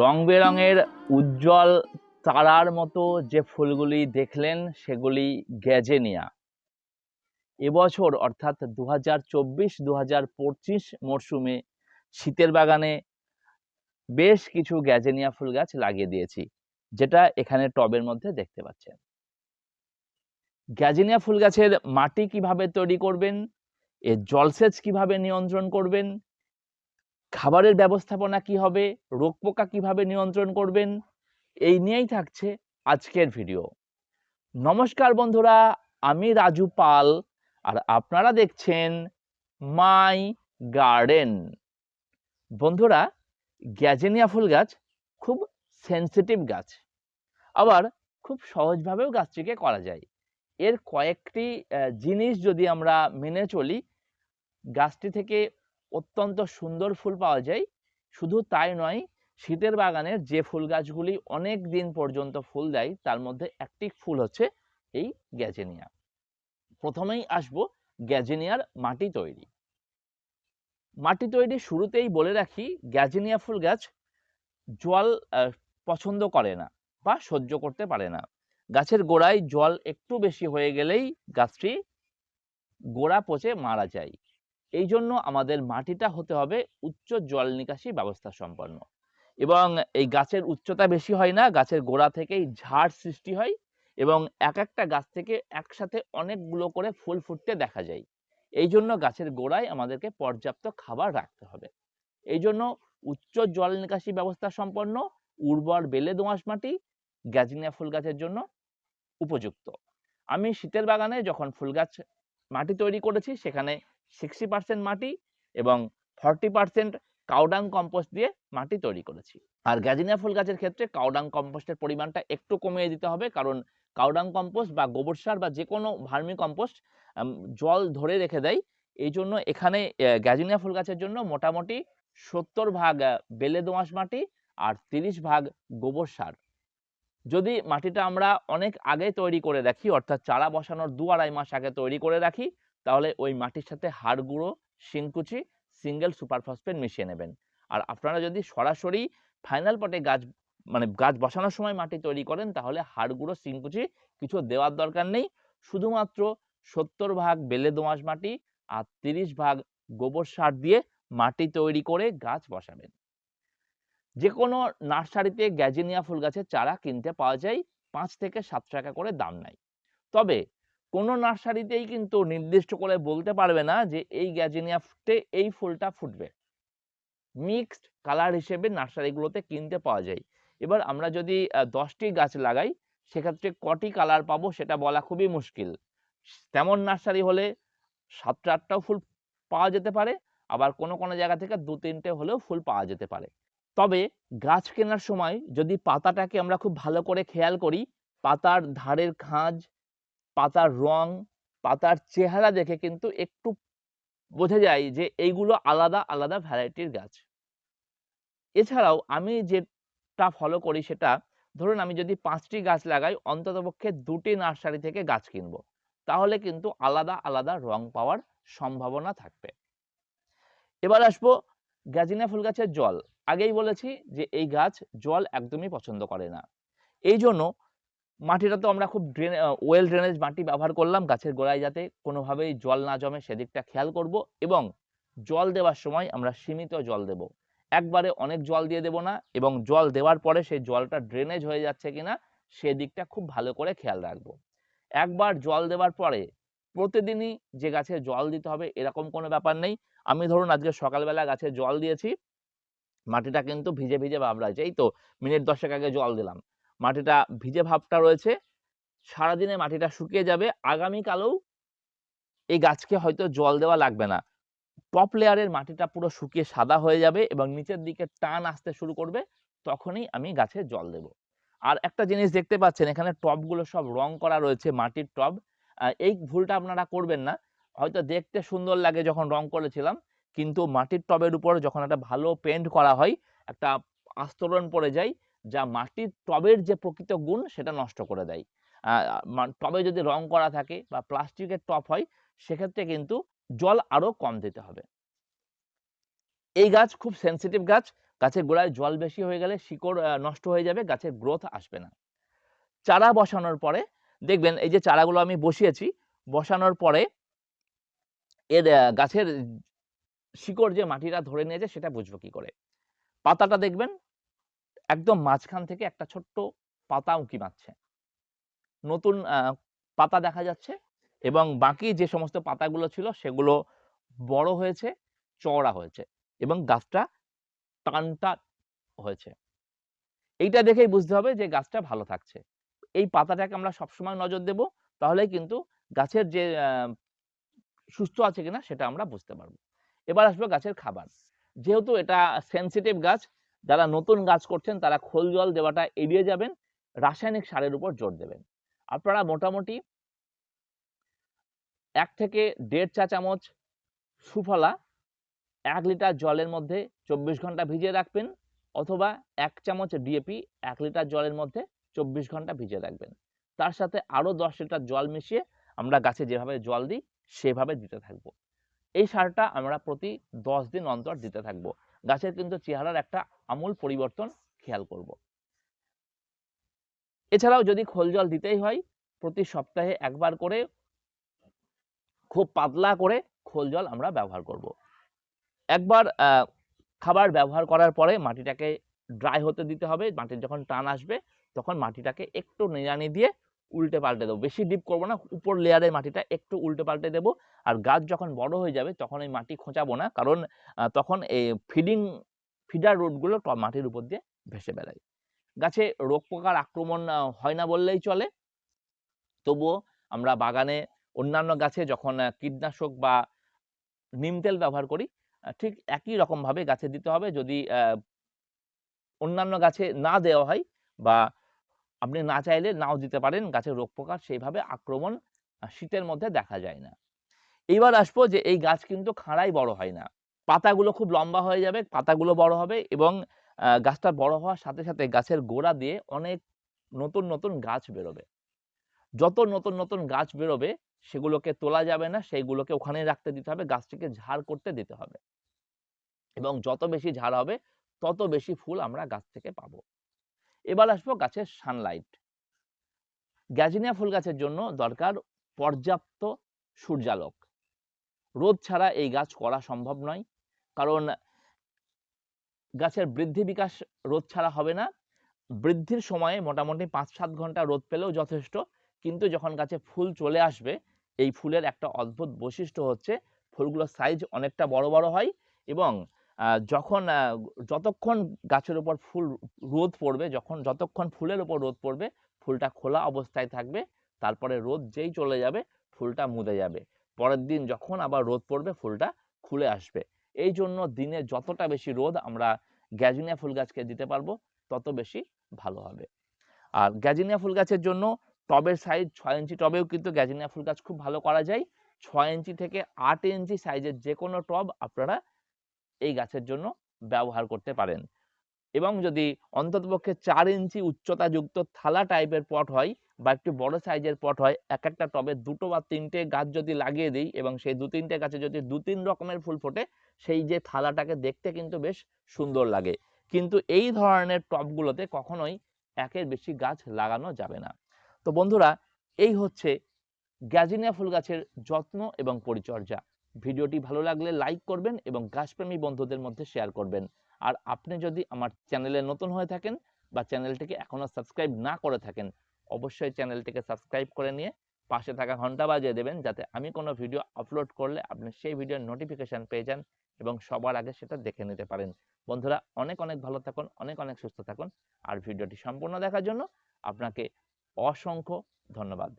রং বেরঙের উজ্জ্বল তারার মতো যে ফুলগুলি দেখলেন, সেগুলি গ্যাজেনিয়া এবছর অর্থাৎ দু হাজার চব্বিশ দু পঁচিশ মরশুমে শীতের বাগানে বেশ কিছু গ্যাজেনিয়া ফুল গাছ লাগিয়ে দিয়েছি, যেটা এখানে টবের মধ্যে দেখতে পাচ্ছেন। গ্যাজেনিয়া ফুল গাছের মাটি কীভাবে তৈরি করবেন, এর জলসেচ কীভাবে নিয়ন্ত্রণ করবেন খাবারের ব্যবস্থাপনা কি হবে? রোগ পোকা কীভাবে নিয়ন্ত্রণ করবেন? এই নিয়েই থাকছে আজকের ভিডিও। নমস্কার বন্ধুরা, আমি রাজু পাল আর আপনারা দেখছেন মাই গার্ডেন। বন্ধুরা, গ্যাজেনিয়া ফুল গাছ খুব সেনসিটিভ গাছ। আবার খুব সহজভাবেও গাছটিকে করা যায়। এর কয়েকটি জিনিস যদি আমরা মেনে চলি, গাছটি থেকে অত্যন্ত সুন্দর ফুল পাওয়া যায়। শুধু তাই নয়, শীতের বাগানের যে ফুল গাছগুলি অনেক দিন পর্যন্ত ফুল দেয়, তার মধ্যে একটি ফুল হচ্ছে এই গ্যাজেনিয়া। প্রথমেই আসব গ্যাজেনিয়ার মাটি তৈরি। মাটি তৈরি শুরুতেই বলে রাখি, গ্যাজেনিয়া ফুল গাছ জল পছন্দ করে না বা সহ্য করতে পারে না। গাছের গোড়ায় জল একটু বেশি হয়ে গেলেই গাছটি গোড়া পচে মারা যায়। এই জন্য আমাদের মাটিটা হতে হবে উচ্চ জল নিকাশি ব্যবস্থা সম্পন্ন। এবং এই গাছের উচ্চতা বেশি হয় না, গাছের গোড়া থেকেই ঝাড় সৃষ্টি হয় এবং এক একটা গাছ থেকে একসাথে অনেকগুলো করে ফুল ফুটতে দেখা যায়। এই জন্য গাছের গোড়ায় আমাদেরকে পর্যাপ্ত খাবার রাখতে হবে। এই জন্য উচ্চ জল নিকাশি ব্যবস্থা সম্পন্ন, উর্বর বেলে দোআঁশ মাটি গ্যাজিনিয়া ফুল গাছের জন্য উপযুক্ত। আমি শীতের বাগানে যখন ফুল গাছ মাটি তৈরি করেছি, সেখানে সিক্সটি পার্সেন্ট মাটি এবং ফর্টি পার্সেন্ট কাউডাং কম্পোস্ট দিয়ে মাটি তৈরি করেছি। আর গ্যাজিনিয়া ফুল গাছের ক্ষেত্রে কাউডাং কম্পোস্টের পরিমাণটা একটু কমিয়ে দিতে হবে কারণ কাউডাং কম্পোস্ট বা গোবর সার বা যে কোনো ভার্মি কম্পোস্ট জল ধরে রেখে দেয়। এই জন্য এখানে গ্যাজিনিয়া ফুল গাছের জন্য মোটামুটি সত্তর ভাগ বেলে দোআঁশ মাটি আর তিরিশ ভাগ গোবর সার। যদি মাটিটা আমরা অনেক আগে তৈরি করে রাখি, অর্থাৎ চারা বসানোর দু আড়াই মাস আগে তৈরি করে রাখি তাহলে ওই মাটির সাথে হাড় গুঁড়ো, শিংকুচি, সিঙ্গেল সুপার ফসফেট মিশিয়ে নেবেন। আর আপনারা যদি সরাসরি ফাইনাল পটে গাছ মানে গাছ বসানোর সময় মাটি তৈরি করেন, তাহলে হাড় গুঁড়ো, শিংকুচি কিছু দেওয়ার দরকার নেই। শুধুমাত্র সত্তর ভাগ বেলে দোআঁশ মাটি আর তিরিশ ভাগ গোবর সার দিয়ে মাটি তৈরি করে গাছ বসাবেন। যে কোনো নার্সারিতে গ্যাজিনিয়া ফুল গাছের চারা কিনতে পাওয়া যায় পাঁচ থেকে সাত টাকা করে দাম নেয়। তবে কোনো নার্সারিতেই কিন্তু নির্দিষ্ট করে বলতে পারবে না যে এই গ্যাজিনিয়াতে এই ফুলটা ফুটবে। মিক্সড কালার হিসেবে নার্সারিগুলোতে কিনতে পাওয়া যায়। এবার আমরা যদি দশটি গাছ লাগাই, সেক্ষেত্রে কটি কালার পাবো সেটা বলা খুবই মুশকিল। তেমন নার্সারি হলে সাতটা আটটাও ফুল পাওয়া যেতে পারে, আবার কোনো কোনো জায়গা থেকে দু তিনটে হলেও ফুল পাওয়া যেতে পারে। তবে গাছ কেনার সময় যদি পাতাটাকে আমরা খুব ভালো করে খেয়াল করি, পাতার ধারের খাঁজ পাতার রং, পাতার চেহারা দেখে কিন্তু একটু বোঝা যায় যে এইগুলো আলাদা আলাদা ভ্যারাইটির গাছ। এছাড়াও আমি যেটা ফলো করি সেটা, ধরুন আমি যদি পাঁচটি গাছ লাগাই, অন্ততপক্ষে দুটি নার্সারি থেকে গাছ কিনবো। তাহলে কিন্তু আলাদা আলাদা রং পাওয়ার সম্ভাবনা থাকবে। এবার আসব গ্যাজিনা ফুল গাছের জল। আগেই বলেছি যে এই গাছ জল একদমই পছন্দ করে না। এই জন্য মাটিটা তো আমরা খুব ড্রেন ওয়েল ড্রেনেজ মাটি ব্যবহার করলাম গাছের গোড়ায় যাতে কোনোভাবেই জল না জমে, সেদিকটা খেয়াল করব এবং জল দেওয়ার সময় আমরা সীমিত জল দেব। একবারে অনেক জল দিয়ে দেব না এবং জল দেওয়ার পরে সেই জলটা ড্রেনেজ হয়ে যাচ্ছে কিনা, সেদিকটা খুব ভালো করে খেয়াল রাখব। একবার জল দেওয়ার পরে প্রতিদিনই যে গাছে জল দিতে হবে এরকম কোনো ব্যাপার নেই। আমি ধরুন আজকে সকালবেলা গাছে জল দিয়েছি, মাটিটা কিন্তু ভিজে ভিজে রয়েছে এই তো মিনিট দশেক আগে জল দিলাম। মাটিটা ভিজে ভাবটা রয়েছে। সারাদিনে মাটিটা শুকিয়ে যাবে। আগামীকালেও এই গাছকে হয়তো জল দেওয়া লাগবে না। টপ লেয়ারের মাটিটা পুরো শুকিয়ে সাদা হয়ে যাবে এবং নিচের দিকে টান আসতে শুরু করবে, তখনই আমি গাছে জল দেব। আর একটা জিনিস দেখতে পাচ্ছেন, এখানে টবগুলো সব রং করা রয়েছে মাটির টব এই ভুলটা আপনারা করবেন না। হয়তো দেখতে সুন্দর লাগে যখন রং করেছিলাম, কিন্তু মাটির টবের উপর যখন একটা ভালো পেন্ট করা হয়, একটা আস্তরণ পড়ে যায় যা মাটির টবের যে প্রকৃত গুণ সেটা নষ্ট করে দেয়। টবে যদি রং করা থাকে বা প্লাস্টিকের টব হয়, সেক্ষেত্রে কিন্তু জল আরও কম দিতে হবে। এই গাছ খুব সেনসিটিভ গাছ, গাছের গোড়ায় জল বেশি হয়ে গেলে শিকড় নষ্ট হয়ে যাবে, গাছের গ্রোথ আসবে না। চারা বসানোর পরে, দেখবেন এই যে চারাগুলো আমি বসিয়েছি, বসানোর পরে এর গাছের শিকড় যে মাটিটা ধরে নিয়েছে সেটা বুঝব কি করে। পাতাটা দেখবেন একদম মাঝখান থেকে একটা ছোট্ট পাতা উঁকি মারছে নতুন পাতা দেখা যাচ্ছে এবং বাকি যে সমস্ত পাতাগুলো ছিল সেগুলো বড় হয়েছে, চওড়া হয়েছে এবং গাছটা টানটা হয়েছে। এইটা দেখেই বুঝতে হবে যে গাছটা ভালো থাকছে। এই পাতাটাকে আমরা সবসময় নজর দেব, তাহলে কিন্তু গাছের যে সুস্থ আছে কিনা সেটা আমরা বুঝতে পারব। এবার আসব গাছের খাবার। যেহেতু এটা সেনসিটিভ গাছ যারা নতুন গাছ করছেন, তারা খোল জল দেওয়াটা এড়িয়ে যাবেন, রাসায়নিক সারের উপর জোর দেবেন। আপনারা মোটামুটি এক থেকে দেড় চা চামচ সুফলা এক লিটার জলের মধ্যে চব্বিশ ঘণ্টা ভিজিয়ে রাখবেন, অথবা এক চামচ ডিএপি এক লিটার জলের মধ্যে চব্বিশ ঘণ্টা ভিজিয়ে রাখবেন। তার সাথে আরও দশ লিটার জল মিশিয়ে আমরা গাছে যেভাবে জল দিই, সেভাবে দিতে থাকব। এই সারটা আমরা প্রতি দশ দিন অন্তর দিতে থাকব। গাছের কিন্তু চেহারার একটা আমূল পরিবর্তন খেয়াল করব। এছাড়াও যদি খোল জল দিতেই হয়, প্রতি সপ্তাহে একবার করে খুব পাতলা করে খোল জল আমরা ব্যবহার করব। একবার খাবার ব্যবহার করার পরে মাটিটাকে ড্রাই হতে দিতে হবে মাটির যখন টান আসবে, তখন মাটিটাকে একটু নিড়ানি দিয়ে উল্টে পাল্টে দেবো। বেশি ডিপ করব না, উপর লেয়ারের মাটিটা একটু উল্টে পাল্টে দেবো। আর গাছ যখন বড় হয়ে যাবে, তখন ওই মাটি খোঁচাবো না। কারণ তখন এই ফিডিং ফিডার রুটগুলো ট- মাটির উপর দিয়ে ভেসে বেড়ায়। গাছে রোগ পোকার আক্রমণ হয় না বললেই চলে। তবুও আমরা বাগানে অন্যান্য গাছে যখন কীটনাশক বা নিম তেল ব্যবহার করি ঠিক একই রকম ভাবে গাছে দিতে হবে। যদি অন্যান্য গাছে না দেওয়া হয় বা আপনি না চাইলে নাও দিতে পারেন। গাছের রোগ পোকার সেইভাবে আক্রমণ শীতের মধ্যে দেখা যায় না। এইবার আসব যে এই গাছ কিন্তু খাড়াই বড় হয় না। পাতাগুলো খুব লম্বা হয়ে যাবে, পাতাগুলো বড় হবে এবং গাছটা বড় হওয়ার সাথে সাথে গাছের গোড়া দিয়ে অনেক নতুন নতুন গাছ বেরোবে। যত নতুন নতুন গাছ বেরোবে, সেগুলোকে তোলা যাবে না, সেইগুলোকে ওখানেই রাখতে দিতে হবে, গাছটিকে ঝাড় করতে দিতে হবে। এবং যত বেশি ঝাড় হবে, তত বেশি ফুল আমরা গাছ থেকে পাবো। এবার আসব গাছের সানলাইট গ্যাজিনিয়া ফুল গাছের জন্য দরকার পর্যাপ্ত সূর্যালোক। রোদ ছাড়া এই গাছ করা সম্ভব নয়, কারণ গাছের বৃদ্ধি বিকাশ রোদ ছাড়া হবে না। বৃদ্ধির সময়ে মোটামুটি পাঁচ সাত ঘণ্টা রোদ পেলেও যথেষ্ট, কিন্তু যখন গাছে ফুল চলে আসবে, এই ফুলের একটা অদ্ভুত বৈশিষ্ট্য হচ্ছে ফুলগুলোর সাইজ অনেকটা বড় বড় হয় এবং যখন যতক্ষণ গাছের উপর ফুল রোদ পড়বে, যখন, যতক্ষণ ফুলের উপর রোদ পড়বে, ফুলটা খোলা অবস্থায় থাকবে, তারপরে রোদ যেই চলে যাবে, ফুলটা মুদে যাবে। পরের দিন যখন আবার রোদ পড়বে, ফুলটা খুলে আসবে। এই জন্য দিনে যতটা বেশি রোদ আমরা গ্যাজিনিয়া ফুল গাছকে দিতে পারব, তত বেশি ভালো হবে। আর গ্যাজিনিয়া ফুল গাছের জন্য টবের সাইজ ছয় ইঞ্চি টবেও কিন্তু গ্যাজিনিয়া ফুল গাছ খুব ভালো করা যায়। ছয় ইঞ্চি থেকে আট ইঞ্চি সাইজের যে কোনো টব আপনারা এই গাছের জন্য ব্যবহার করতে পারেন। এবং যদি অন্ততপক্ষে চার ইঞ্চি উচ্চতা যুক্ত থালা টাইপের পট হয় বা একটু বড় সাইজের পট হয়, এক একটা টবে দুটো বা তিনটে গাছ যদি লাগিয়ে দিই এবং সেই দু তিনটে গাছে যদি দু তিন রকমের ফুল ফোটে, সেই যে থালাটাকে দেখতে কিন্তু বেশ সুন্দর লাগে। কিন্তু এই ধরনের টবগুলোতে কখনোই একের বেশি গাছ লাগানো যাবে না। তো বন্ধুরা, এই হচ্ছে গ্যাজিনিয়া ফুল গাছের যত্ন এবং পরিচর্যা। ভিডিওটি ভালো লাগলে লাইক করবেন এবং গাছপ্রেমী বন্ধুদের মধ্যে শেয়ার করবেন। আর আপনি যদি আমার চ্যানেলে নতুন হয়ে থাকেন বা চ্যানেলটিকে এখনও সাবস্ক্রাইব না করে থাকেন, অবশ্যই চ্যানেলটিকে সাবস্ক্রাইব করে নিয়ে পাশে থাকা ঘণ্টা বাজিয়ে দেবেন যাতে আমি কোনো ভিডিও আপলোড করলে আপনি সেই ভিডিওর নোটিফিকেশন পেয়ে যান এবং সবার আগে সেটা দেখে নিতে পারেন। বন্ধুরা, অনেক অনেক ভালো থাকুন, অনেক অনেক সুস্থ থাকুন। আর ভিডিওটি সম্পূর্ণ দেখার জন্য আপনাকে অসংখ্য ধন্যবাদ।